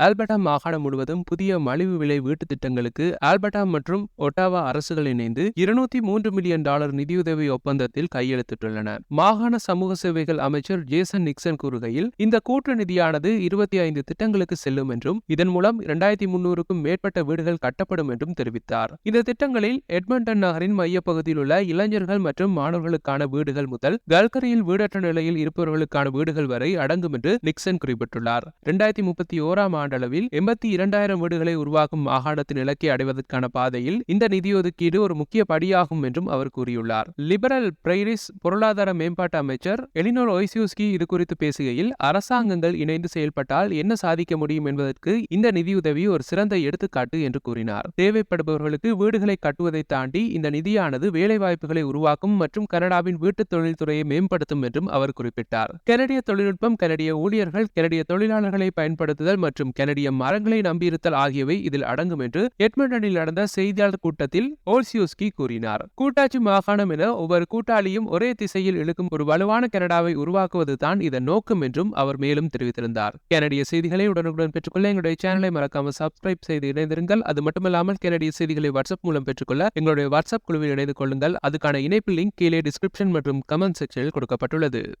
Alberta மாகாணம் முழுவதும் புதிய மலிவு விலை வீட்டு திட்டங்களுக்கு ஆல்பர்டா மற்றும் ஒட்டாவா அரசுகள் இணைந்து இருநூத்தி மூன்று மில்லியன் டாலர் நிதியுதவி ஒப்பந்தத்தில் கையெழுத்திட்டுள்ளன. மாகாண சமூக சேவைகள் அமைச்சர் ஜேசன் நிக்சன் கூறுகையில் இந்த கூட்டு நிதியானது இருபத்தி ஐந்து திட்டங்களுக்கு செல்லும் என்றும் இதன் மூலம் இரண்டாயிரத்தி முன்னூறுக்கும் மேற்பட்ட வீடுகள் கட்டப்படும் என்றும் தெரிவித்தார். இந்த திட்டங்களில் எட்மண்டன் நகரின் மையப்பகுதியில் உள்ள இளைஞர்கள் மற்றும் மாணவர்களுக்கான வீடுகள் முதல் கல்கரியில் வீடற்ற நிலையில் இருப்பவர்களுக்கான வீடுகள் வரை அடங்கும் என்று நிக்சன் குறிப்பிட்டுள்ளார். இரண்டாயிரத்தி முப்பத்தி ஓராம் ஆண்டளவில் எண்பத்தி இரண்டாயிரம் வீடுகளை உருவாக்கும் மாகாணத்தின் இலக்கை அடைவதற்கான பாதையில் இந்த நிதியொதுக்கீடு ஒரு முக்கிய படியாகும் என்றும் அவர் கூறியுள்ளார். லிபரல் பிரைரிஸ் பொருளாதார மேம்பாட்டு அமைச்சர் எலினோர் ஒய்சியூஸ்கி இது குறித்து பேசுகையில் அரசாங்கங்கள் இணைந்து செயல்பட்டால் என்ன சாதிக்க முடியும் என்பதற்கு இந்த நிதியுதவி ஒரு சிறந்த எடுத்துக்காட்டு என்று கூறினார். தேவைப்படுபவர்களுக்கு வீடுகளை கட்டுவதை தாண்டி இந்த நிதியானது வேலைவாய்ப்புகளை உருவாக்கும் மற்றும் கனடாவின் வீட்டுத் தொழில்துறையை மேம்படுத்தும் என்றும் அவர் குறிப்பிட்டார். கனடிய தொழில்நுட்பம் கனடிய ஊழியர்கள் கனடிய தொழிலாளர்களை பயன்படுத்துதல் மற்றும் கனடிய மரங்களை நம்பியிருத்தல் ஆகியவை இதில் அடங்கும் என்று எட்மண்டனில் நடந்த செய்தியாளர் கூட்டத்தில் ஓல்சியோஸ்கி கூறினார். கூட்டாட்சி மாகாணம் என ஒவ்வொரு கூட்டாளியும் ஒரே திசையில் இழுக்கும் ஒரு வலுவான கனடாவை உருவாக்குவதுதான் இதன் நோக்கம் என்றும் அவர் மேலும் தெரிவித்திருந்தார். கனடிய செய்திகளை உடனுக்குடன் பெற்றுக்கொள்ள எங்களுடைய சேனலை மறக்காமல் சப்ஸ்கிரைப் செய்து இணைந்திருங்கள். அது மட்டுமல்லாமல் கனடிய செய்திகளை வாட்ஸ்அப் மூலம் பெற்றுக்கொள்ள எங்களுடைய வாட்ஸ்அப் குழுவில் இணைந்து கொள்ளுங்கள். அதுக்கான இணைப்பு லிங்க் கீழே டிஸ்கிரிப்ஷன் மற்றும் கமெண்ட் செக்ஷனில் கொடுக்கப்பட்டுள்ளது.